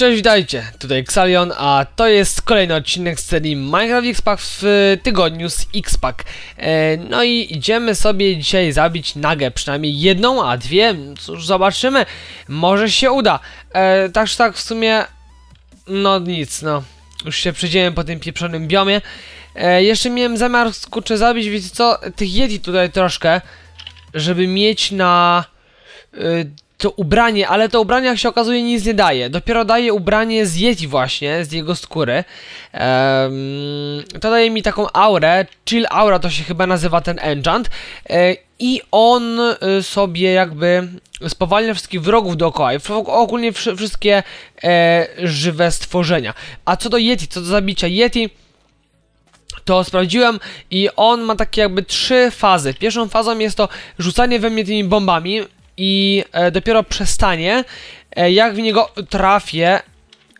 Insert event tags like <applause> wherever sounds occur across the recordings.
Cześć, witajcie, tutaj Xalion, a to jest kolejny odcinek z serii Minecraft X-Pack w tygodniu z X-Pack. E, no i idziemy sobie dzisiaj zabić nagę, przynajmniej jedną, a dwie, cóż, zobaczymy, może się uda. E, tak tak w sumie, no nic, no, już się przejdziemy po tym pieprzonym biomie. E, jeszcze miałem zamiar, kurczę, zabić, wiecie co, tych Yeti tutaj troszkę, żeby mieć na... Y, to ubranie, ale to ubranie jak się okazuje nic nie daje. Dopiero daje ubranie z Yeti właśnie, z jego skóry. Ehm, to daje mi taką aurę, chill aura to się chyba nazywa ten enchant. E, I on y, sobie jakby spowalnia wszystkich wrogów dookoła ogólnie wszy- wszystkie e, żywe stworzenia. A co do Yeti, co do zabicia Yeti to sprawdziłem i on ma takie jakby trzy fazy. Pierwszą fazą jest to rzucanie we mnie tymi bombami i e, dopiero przestanie, e, jak w niego trafię,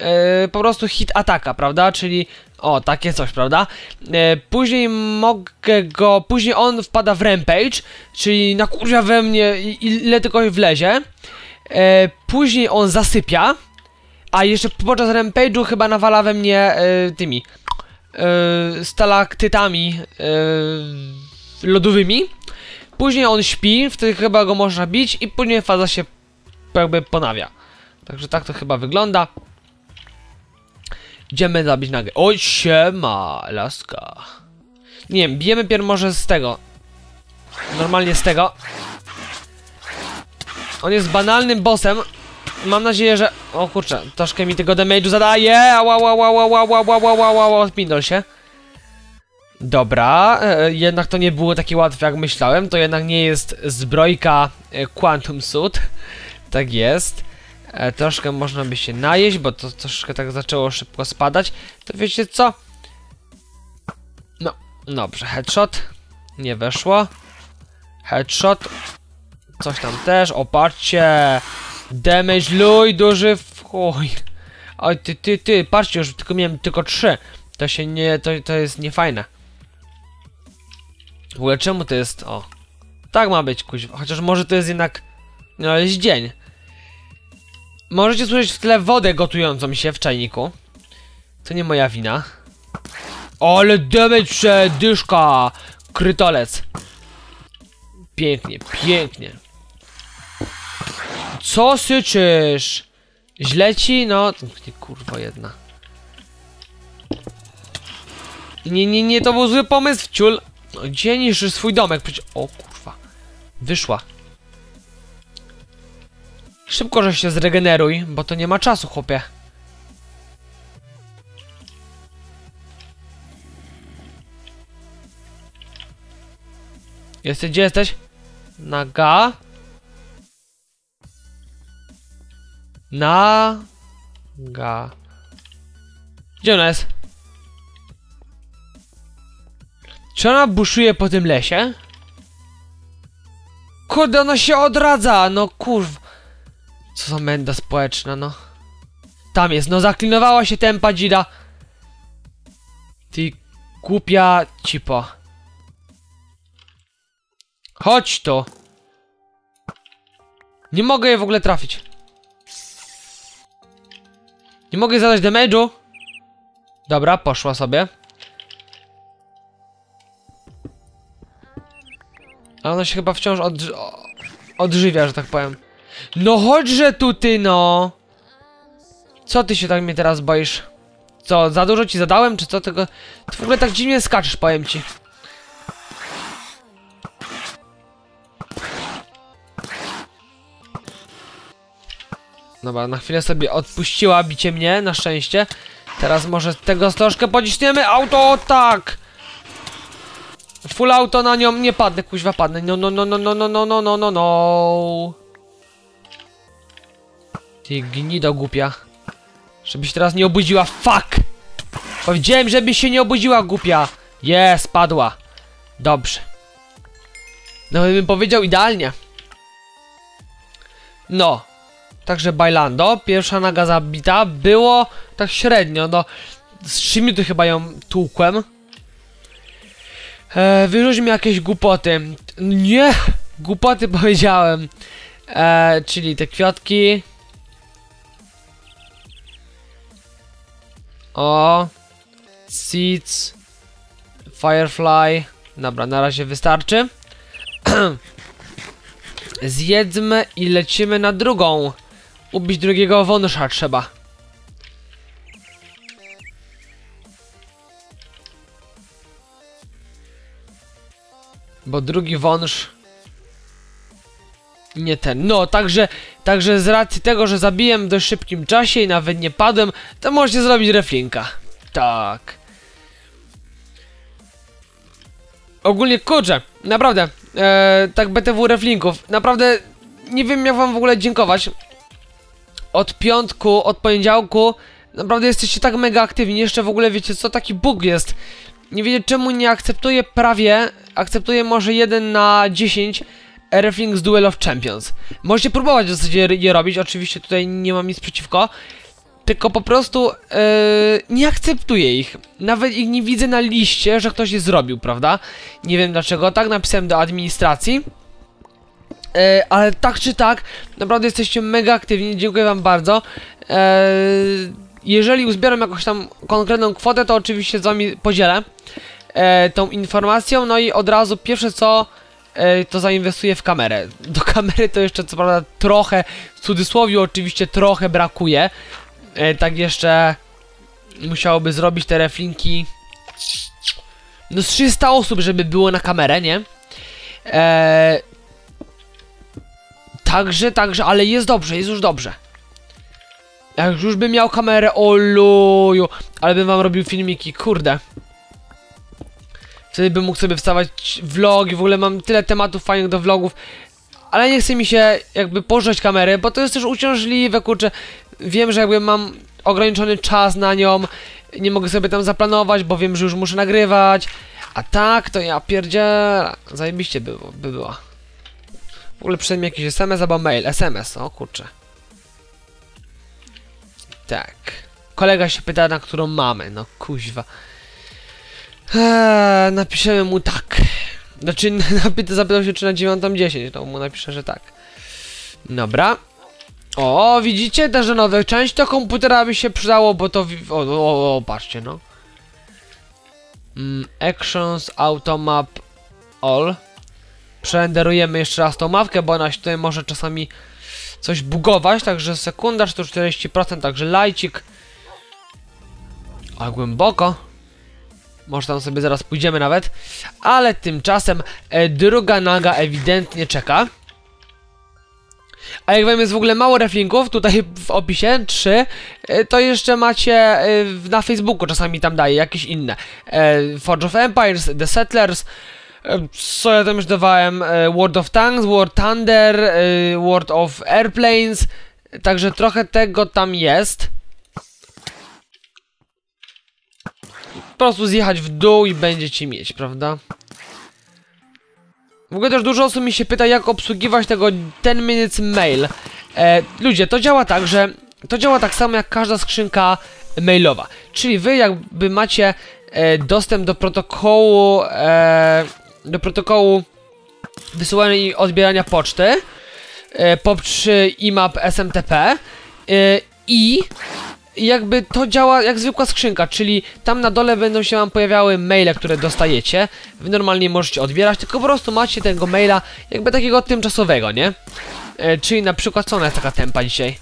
e, po prostu hit ataka, prawda? Czyli o, takie coś, prawda? Później mogę go, później on wpada w rampage, czyli nakurwia we mnie ile tylko wlezie. Później on zasypia, a jeszcze podczas rampage'u chyba nawala we mnie tymi stalaktytami lodowymi. Później on śpi, wtedy chyba go można bić i później faza się jakby ponawia. Także tak to chyba wygląda. Idziemy zabić nagę. Oj, siema, laska. Nie wiem, bijemy pierw może z tego. Normalnie z tego. On jest banalnym bossem. Mam nadzieję, że... O kurczę, troszkę mi tego damage'u zadaje. Ała, ała, ała, ała, ała, ała, ała, ała, ała, się. Dobra, e, jednak to nie było takie łatwe jak myślałem. To jednak nie jest zbrojka e, Quantum Suit. Tak jest. E, troszkę można by się najeść, bo to troszkę tak zaczęło szybko spadać. To wiecie co? No, dobrze, headshot. Nie weszło. Headshot. Coś tam też, opatrzcie. Damage luj, duży w chuj. Oj, ty, ty, ty, patrzcie, już tylko miałem tylko trzy. To się nie, to, to jest niefajne. W ogóle czemu to jest, o. Tak ma być, kuźwa. Chociaż może to jest jednak, no jest dzień. Możecie słyszeć w tle wodę gotującą się w czajniku. To nie moja wina. Ale damage przedyszka! Krytolec. Pięknie, pięknie. Co syczysz? Źle ci? No, kurwa jedna. Nie, nie, nie, to był zły pomysł, ciul. No, gdzie swój domek? Przecież... O kurwa. Wyszła. Szybko, że się zregeneruj, bo to nie ma czasu, chłopie. Jesteś, gdzie jesteś? Naga. Naga. Gdzie ona jest? Czy ona buszuje po tym lesie? Kurde, ona się odradza, no kurw. Co za menda społeczna, no. Tam jest, no zaklinowała się tempa dzida. Ty głupia cipo. Chodź tu. Nie mogę jej w ogóle trafić. Nie mogę zadać damage'u. Dobra, poszła sobie. Ale ona się chyba wciąż odżywia, że tak powiem. No chodźże tu ty, no! Co ty się tak mnie teraz boisz? Co, za dużo ci zadałem, czy co tego? Ty w ogóle tak dziwnie skaczesz, powiem ci. Dobra, na chwilę sobie odpuściła bicie mnie, na szczęście. Teraz może tego troszkę pociśniemy. Auto, tak! Full auto na nią, nie padnę, kuźwa padnę. No, no, no, no, no, no, no, no, no, no, no. Ty gnido głupia. Żebyś teraz nie obudziła, fuck! Powiedziałem, żebyś się nie obudziła, głupia. Jest, padła. Dobrze. No bym powiedział idealnie. No. Także Bailando, pierwsza naga zabita, było tak średnio, no. Z 3 minuty chyba ją tłukłem. E, wyrzuć mi jakieś głupoty. Nie! Głupoty <laughs> powiedziałem. E, czyli te kwiatki. O. Seeds. Firefly. Dobra, na razie wystarczy. <clears throat> Zjedzmy i lecimy na drugą. Ubić drugiego wąsza trzeba. Bo drugi wąż nie ten. No, także, także z racji tego, że zabiłem w dość szybkim czasie i nawet nie padłem, to możecie zrobić reflinka. Tak. Ogólnie kurczę, naprawdę, e, tak BTW reflinków, naprawdę nie wiem jak wam w ogóle dziękować. Od piątku, od poniedziałku, naprawdę jesteście tak mega aktywni, jeszcze w ogóle wiecie co, taki bug jest. Nie wiecie czemu nie akceptuję prawie, akceptuję może 1 na 10 Reflings Duel of Champions. Możecie próbować w zasadzie je robić, oczywiście tutaj nie mam nic przeciwko. Tylko po prostu yy, nie akceptuję ich. Nawet ich nie widzę na liście, że ktoś je zrobił, prawda? Nie wiem dlaczego. Tak napisałem do administracji. Yy, ale tak czy tak, naprawdę jesteście mega aktywni, dziękuję wam bardzo. Yy, jeżeli uzbieram jakąś tam konkretną kwotę, to oczywiście z wami podzielę e, tą informacją, no i od razu pierwsze co e, to zainwestuję w kamerę. <laughs> Do kamery to jeszcze co prawda trochę, w cudzysłowie oczywiście trochę brakuje. E, tak jeszcze musiałoby zrobić te reflinki no z 300 osób, żeby było na kamerę, nie? E, także, także, ale jest dobrze, jest już dobrze. Jak już bym miał kamerę, o luju, ale bym wam robił filmiki, kurde. Wtedy bym mógł sobie wstawać vlogi, w ogóle mam tyle tematów fajnych do vlogów. Ale nie chce mi się jakby pożreć kamery, bo to jest też uciążliwe, kurczę. Wiem, że jakby mam ograniczony czas na nią, nie mogę sobie tam zaplanować, bo wiem, że już muszę nagrywać. A tak, to ja pierdzielę. Zajebiście by, by była. W ogóle mi jakiś SMS albo mail. SMS, o kurczę. Tak. Kolega się pyta, na którą mamy. No kuźwa. Eee, napiszemy mu tak. Znaczy, <laughs> napyta, zapytał się, czy na 9.10. To mu napiszę, że tak. Dobra. O, widzicie? Też nowe część do komputera by się przydało, bo to... O, o, o patrzcie, no. Mm, actions, automap, all. Przerenderujemy jeszcze raz tą mapkę, bo ona się tutaj może czasami coś bugować, także sekunda, 140%, także lajcik. A głęboko. Może tam sobie zaraz pójdziemy nawet. Ale tymczasem e, druga naga ewidentnie czeka. A jak wam jest w ogóle mało reflinków, tutaj w opisie, 3, e, to jeszcze macie e, na Facebooku, czasami tam daję jakieś inne. E, Forge of Empires, The Settlers, co ja tam już dawałem, World of Tanks, World Thunder, World of Airplanes, także trochę tego tam jest. Prostu zjechać w dół i będziecie mieć, prawda? W ogóle też dużo osób mi się pyta, jak obsługiwać tego 10 minutes mail. E, ludzie, to działa tak, że to działa tak samo jak każda skrzynka mailowa. Czyli wy jakby macie e, dostęp do protokołu e, do protokołu wysyłania i odbierania poczty e, POP3 IMAP SMTP e, i jakby to działa jak zwykła skrzynka, czyli tam na dole będą się wam pojawiały maile, które dostajecie. Wy normalnie możecie odbierać, tylko po prostu macie tego maila jakby takiego tymczasowego, nie? E, czyli na przykład, co ona jest taka tempa dzisiaj?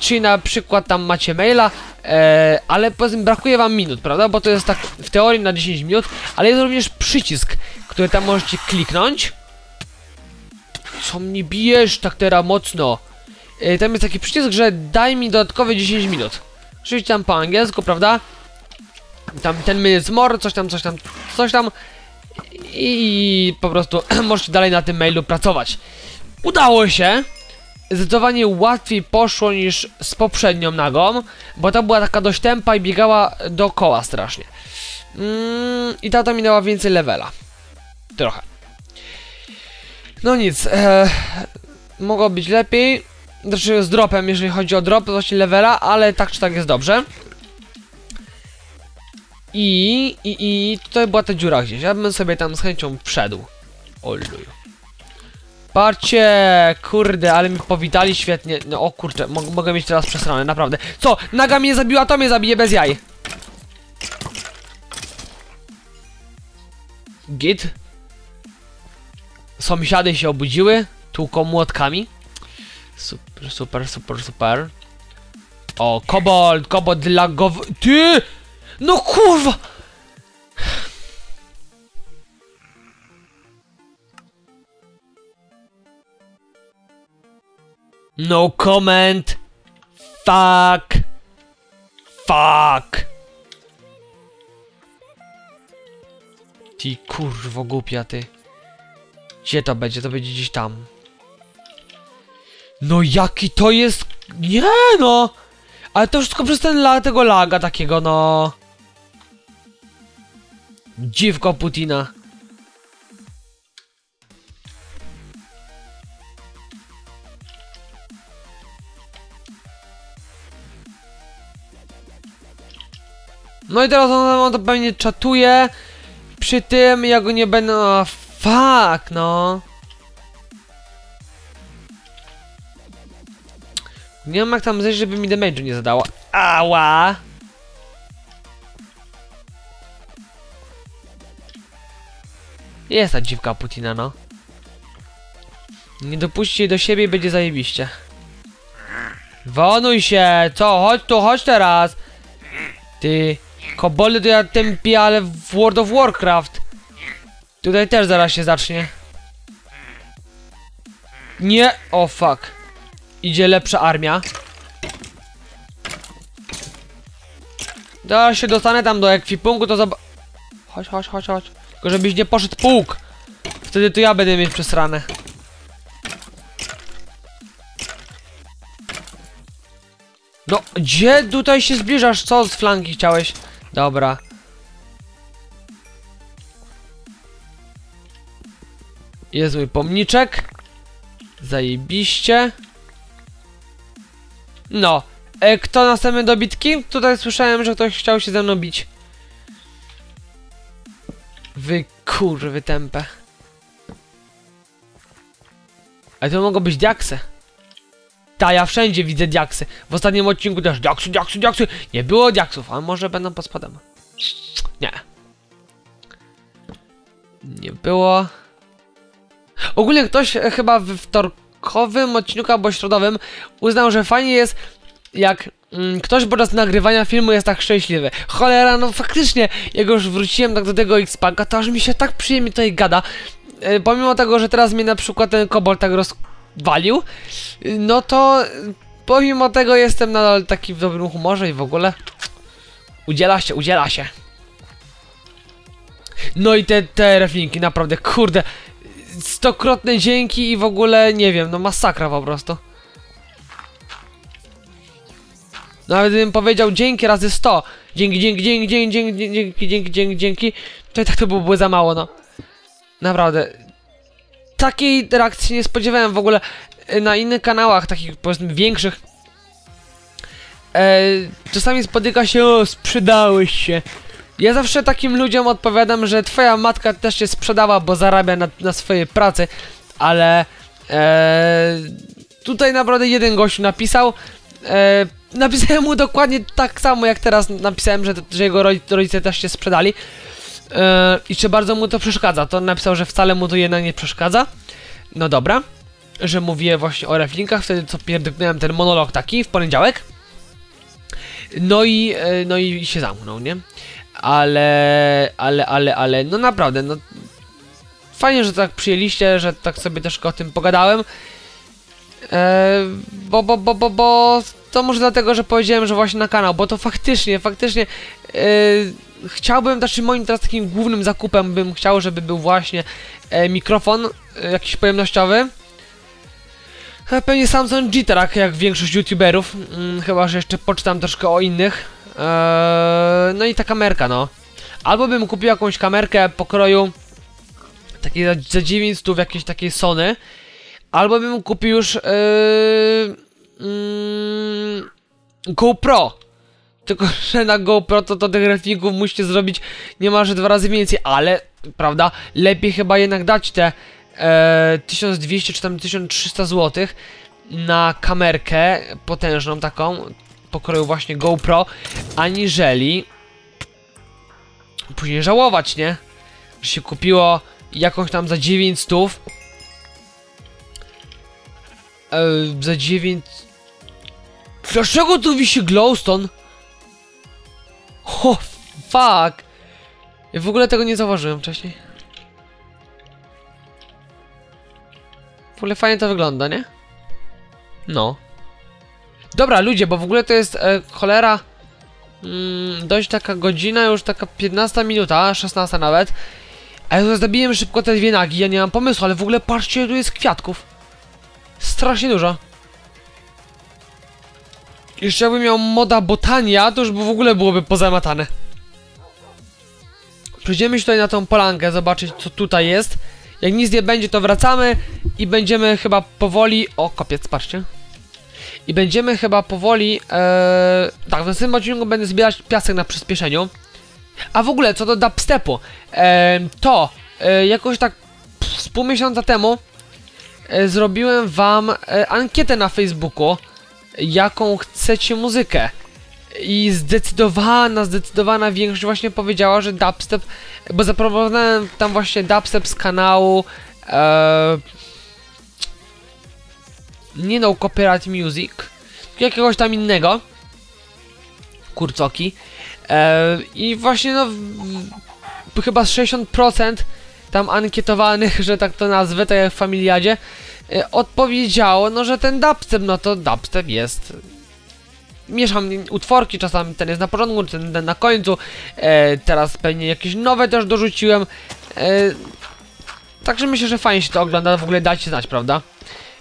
Czyli na przykład tam macie maila, e, ale tym brakuje wam minut, prawda? Bo to jest tak w teorii na 10 minut, ale jest również przycisk, który tam możecie kliknąć. Co mnie bijesz tak teraz mocno? Yy, tam jest taki przycisk, że daj mi dodatkowe 10 minut. Oczywiście tam po angielsku, prawda? Tam ten minutes more, coś tam, coś tam, coś tam. I po prostu <clears throat> możecie dalej na tym mailu pracować. Udało się! Zdecydowanie łatwiej poszło niż z poprzednią nagą, bo ta była taka dość tempa i biegała dookoła strasznie. Mm, I ta to mi dała więcej levela. Trochę. No nic, e, mogło być lepiej. Znaczy z dropem, jeżeli chodzi o drop, właśnie levela, ale tak czy tak jest dobrze. I, i, i tutaj była ta dziura gdzieś. Ja bym sobie tam z chęcią wszedł. Oluju. Patrzcie, kurde, ale mi powitali świetnie. No o kurczę, mo mogę mieć teraz przesrane, naprawdę. Co? Naga mnie zabiła, to mnie zabije bez jaj. Git. Sąsiady się obudziły, tłuką młotkami. Super, super, super, super. O, kobold, kobold lagowy. Ty! No kurwa! No comment. Fuck. Fuck. Ty kurwo głupia ty. Gdzie to będzie? To będzie gdzieś tam. No jaki to jest... Nie no! Ale to wszystko przez ten la tego laga takiego no... Dziwko Putina. No i teraz on, on to pewnie czatuje przy tym, ja go nie będę... No, fuck, no. Nie wiem jak tam zejść, żeby mi damage'u nie zadało. Ała! Jest ta dziwka Putina, no. Nie dopuśćcie jej do siebie i będzie zajebiście. Wonuj się! Co? Chodź tu, chodź teraz! Ty... Koboldy to ja tępię, ale w World of Warcraft. Tutaj też zaraz się zacznie. Nie! O oh, fuck. Idzie lepsza armia. Zaraz się dostanę tam do ekwipunku, to zob... Chodź, chodź, chodź, chodź. Tylko żebyś nie poszedł pułk. Wtedy to ja będę mieć przesrane. No, gdzie tutaj się zbliżasz? Co z flanki chciałeś? Dobra. Jest mój pomniczek. Zajebiście. No. E, kto następny do bitki? Tutaj słyszałem, że ktoś chciał się ze mną bić. Wy kurwy tempę. Ale to mogą być diaksy. Ta, ja wszędzie widzę diaksy. W ostatnim odcinku też diaksy, diaksy, diaksy. Nie było diaksów, a może będą pod spodem. Nie. Nie było. Ogólnie ktoś chyba w wtorkowym odcinku albo środowym uznał, że fajnie jest jak mm, ktoś podczas nagrywania filmu jest tak szczęśliwy. Cholera, no faktycznie, jak już wróciłem tak do tego X-Packa, to aż mi się tak przyjemnie tutaj gada. E, pomimo tego, że teraz mnie na przykład ten kobold tak rozwalił, no to pomimo tego jestem nadal taki w dobrym humorze i w ogóle udziela się, udziela się. No i te, te reflinki, naprawdę, kurde, stokrotne dzięki i w ogóle, nie wiem, no masakra po prostu. Nawet bym powiedział dzięki razy 100. Dzięki, dzięki, dzięki, dzięki, dzięki, dzięki, dzięki, dzięki, dzięki. To i tak to byłoby za mało, no. Naprawdę. Takiej reakcji nie spodziewałem w ogóle na innych kanałach, takich powiedzmy większych. E, czasami spotyka się, o, sprzedałeś się. Ja zawsze takim ludziom odpowiadam, że twoja matka też się sprzedała, bo zarabia na, na swojej pracy, ale e, tutaj naprawdę jeden gościu napisał, e, napisałem mu dokładnie tak samo jak teraz napisałem, że, że jego rodzice też się sprzedali. E, i czy bardzo mu to przeszkadza, to napisał, że wcale mu to jednak nie przeszkadza, no dobra, że mówię właśnie o reflinkach, wtedy co pierdyknąłem ten monolog taki w poniedziałek, no i, e, no i się zamknął, nie? Ale, ale, ale, ale, no naprawdę, no fajnie, że tak przyjęliście, że tak sobie też o tym pogadałem, e, bo, bo, bo, bo, bo to może dlatego, że powiedziałem, że właśnie na kanał, bo to faktycznie, faktycznie e, chciałbym, znaczy moim teraz takim głównym zakupem bym chciał, żeby był właśnie e, mikrofon e, jakiś pojemnościowy, Pewnie Samsung G, tak jak większość youtuberów, hmm, chyba, że jeszcze poczytam troszkę o innych. Eee, no i ta kamerka, no. Albo bym kupił jakąś kamerkę pokroju takiej za, za 900 jakiejś takiej Sony, albo bym kupił już yy, yy, GoPro. Tylko, <laughs> że na GoPro to, to tych grafików musicie zrobić niemalże dwa razy więcej, ale, prawda, lepiej chyba jednak dać te e, 1200 czy tam 1300 zł na kamerkę potężną taką, pokroju właśnie GoPro, aniżeli później żałować, nie? Że się kupiło jakąś tam za 900 e, za 9 Dlaczego tu wisi glowstone? O, fuck! Ja w ogóle tego nie zauważyłem wcześniej. W ogóle fajnie to wygląda, nie? No. Dobra, ludzie, bo w ogóle to jest e, cholera mm, dość taka godzina, już taka 15 minuta, 16 nawet. A ja zabiłem szybko te dwie nagi, ja nie mam pomysłu, ale w ogóle patrzcie, tu jest kwiatków. Strasznie dużo. Jeszcze jakbym miał moda botania, to już w ogóle byłoby pozamatane. Przejdziemy się tutaj na tą polankę, zobaczyć co tutaj jest. Jak nic nie będzie, to wracamy i będziemy chyba powoli... O, kopiec, patrzcie. I będziemy chyba powoli... Ee... Tak, w następnym odcinku będę zbierać piasek na przyspieszeniu. A w ogóle, co do dubstepu, e, to e, jakoś tak pff, z pół miesiąca temu e, zrobiłem wam e, ankietę na Facebooku, jaką chcecie muzykę. I zdecydowana, zdecydowana większość właśnie powiedziała, że dubstep, bo zaproponowałem tam właśnie dubstep z kanału e, nie no copyright music, jakiegoś tam innego, kurcoki. E, I właśnie no, w, chyba z 60% tam ankietowanych, że tak to nazwę, tak jak w Familiadzie, e, odpowiedziało, no że ten dubstep, no to dubstep jest. Mieszam utworki, czasami ten jest na początku, ten, ten na końcu, e, teraz pewnie jakieś nowe też dorzuciłem. E, także myślę, że fajnie się to ogląda, w ogóle dajcie znać, prawda?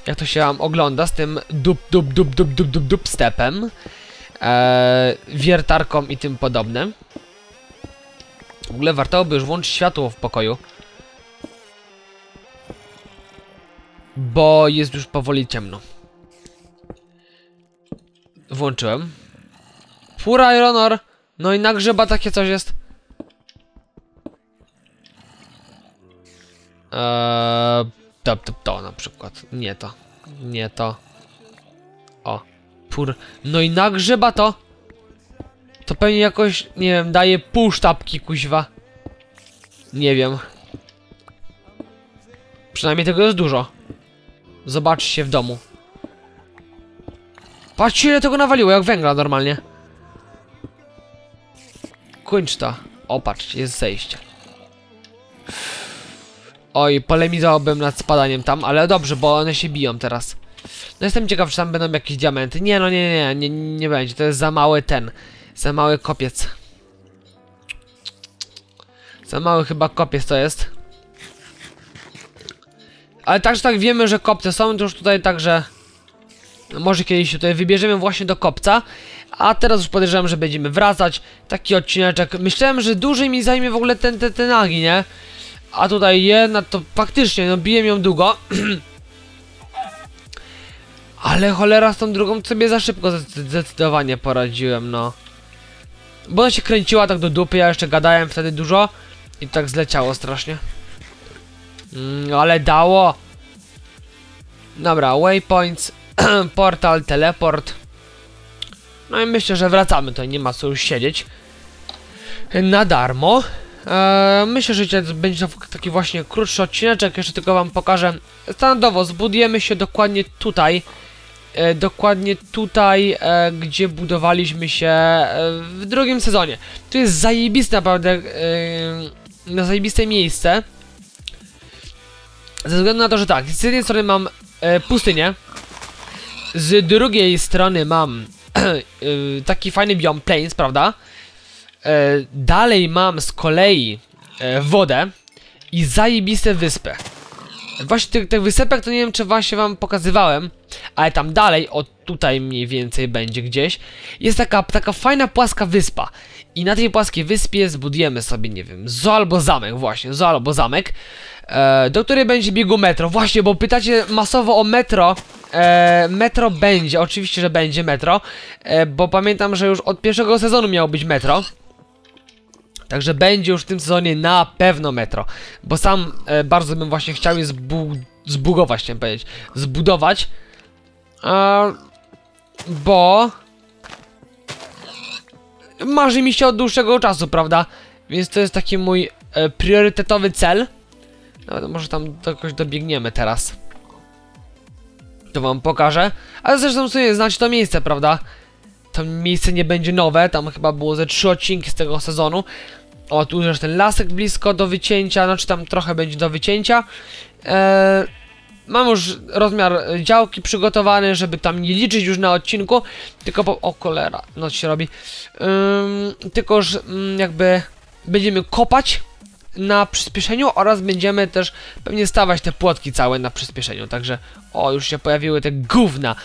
Jak to się wam ogląda z tym dub dub dub dub dub dub dub stepem e, wiertarką i tym podobne. W ogóle warto by już włączyć światło w pokoju. Bo jest już powoli ciemno. Włączyłem. Fura Ironor. No i na grzeba takie coś jest. Eee, to, to, to na przykład. Nie to. Nie to. O. Pur. No i nagrzeba to. To pewnie jakoś, nie wiem, daje pół sztabki, kuźwa. Nie wiem. Przynajmniej tego jest dużo. Zobaczcie w domu. Patrzcie ile tego nawaliło, jak węgla normalnie. Kończ to. O, patrzcie, jest zejście. Oj, polemizowałbym nad spadaniem tam, ale dobrze, bo one się biją teraz. No jestem ciekaw, czy tam będą jakieś diamenty. Nie, no nie, nie, nie, nie, będzie. To jest za mały ten. Za mały kopiec. Za mały chyba kopiec to jest. Ale także tak wiemy, że kopce są, to już tutaj także... Może kiedyś tutaj wybierzemy właśnie do kopca. A teraz już podejrzewam, że będziemy wracać. Taki odcineczek. Myślałem, że dłużej mi zajmie w ogóle ten, ten, ten nagi, nie? A tutaj jedna to faktycznie, no biję ją długo. <clears throat> Ale cholera z tą drugą sobie za szybko zdecydowanie poradziłem, no. Bo ona się kręciła tak do dupy, ja jeszcze gadałem wtedy dużo i tak zleciało strasznie. Mm, ale dało. Dobra, waypoints, <clears throat> portal, teleport. No i myślę, że wracamy, to nie ma co już siedzieć. Na darmo. Eee, myślę, że będzie to taki właśnie krótszy odcineczek, jeszcze tylko wam pokażę. Standardowo zbudujemy się dokładnie tutaj e, dokładnie tutaj, e, gdzie budowaliśmy się e, w drugim sezonie. To jest zajebiste naprawdę, e, na zajebiste miejsce. Ze względu na to, że tak, z jednej strony mam e, pustynię, z drugiej strony mam <clears throat> e, taki fajny biom plains, prawda? E, dalej mam z kolei e, wodę i zajebiste wyspę. Właśnie tych, tych wysepek to nie wiem, czy właśnie wam pokazywałem, ale tam dalej, od tutaj mniej więcej będzie gdzieś, jest taka, taka fajna płaska wyspa. I na tej płaskiej wyspie zbudujemy sobie, nie wiem, zo albo zamek, właśnie, zo albo zamek, e, do której będzie biegu metro. Właśnie, bo pytacie masowo o metro, e, metro będzie, oczywiście, że będzie metro, e, bo pamiętam, że już od pierwszego sezonu miało być metro. Także będzie już w tym sezonie na pewno metro. Bo sam e, bardzo bym właśnie chciał je zbu zbugować, chciałem powiedzieć. Zbudować. E, bo... Marzy mi się od dłuższego czasu, prawda? Więc to jest taki mój e, priorytetowy cel. Nawet może tam jakoś dobiegniemy teraz. To wam pokażę. Ale zresztą sobie znać to miejsce, prawda? To miejsce nie będzie nowe, tam chyba było ze trzy odcinki z tego sezonu. O, tu już ten lasek blisko do wycięcia, znaczy tam trochę będzie do wycięcia. Eee, mam już rozmiar działki przygotowany, żeby tam nie liczyć już na odcinku, tylko po... O, cholera, noc się robi. Ym, tylko już ym, jakby będziemy kopać na przyspieszeniu oraz będziemy też pewnie stawać te płotki całe na przyspieszeniu, także o, już się pojawiły te gówna.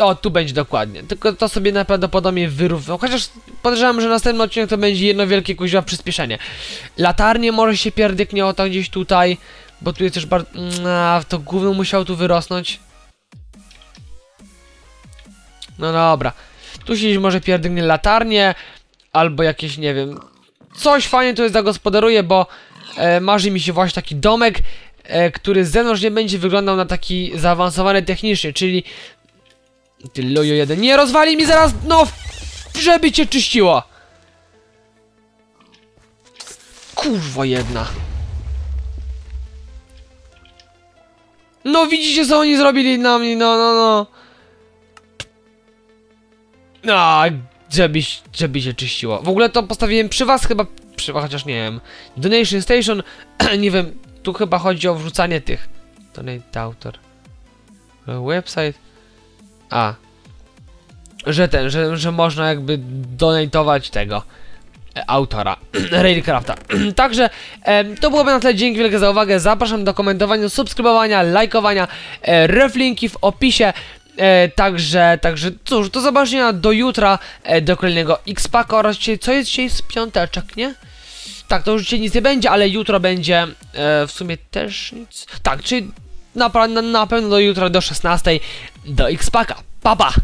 O, tu będzie dokładnie. Tylko to sobie najprawdopodobniej wyrównam. Chociaż podejrzewam, że następny odcinek to będzie jedno wielkie kuźwa przyspieszenie. Latarnie może się pierdyknie o to gdzieś tutaj, bo tu jest też bardzo... A, to gówno musiał tu wyrosnąć. No dobra. Tu się gdzieś może pierdyknie latarnie, albo jakieś, nie wiem... Coś fajnie tu jest zagospodaruję, bo e, marzy mi się właśnie taki domek, e, który z zewnątrz nie będzie wyglądał na taki zaawansowany technicznie, czyli ty lojo jeden. Nie rozwali mi zaraz, no, żeby cię czyściło. Kurwa jedna. No widzicie co oni zrobili na mnie, no, no, no. No, żeby, żeby się czyściło. W ogóle to postawiłem przy was chyba, przy chociaż nie wiem. Donation Station, <clears throat> nie wiem, tu chyba chodzi o wrzucanie tych. Donate autor. Website. A. Że ten, że, że można jakby donatować tego e, autora <clears throat> Railcrafta. <clears throat> Także e, to byłoby na tyle. Dzięki wielkie za uwagę. Zapraszam do komentowania, subskrybowania, lajkowania. E, reflinki w opisie. E, także, także cóż, do zobaczenia do jutra, e, do kolejnego X-Packa oraz dzisiaj, co jest dzisiaj z piąteczek, nie? Tak, to już dzisiaj nic nie będzie, ale jutro będzie e, w sumie też nic. Tak, czyli na, na, na pewno do jutra do 16 do X-Packa. Pa, pa!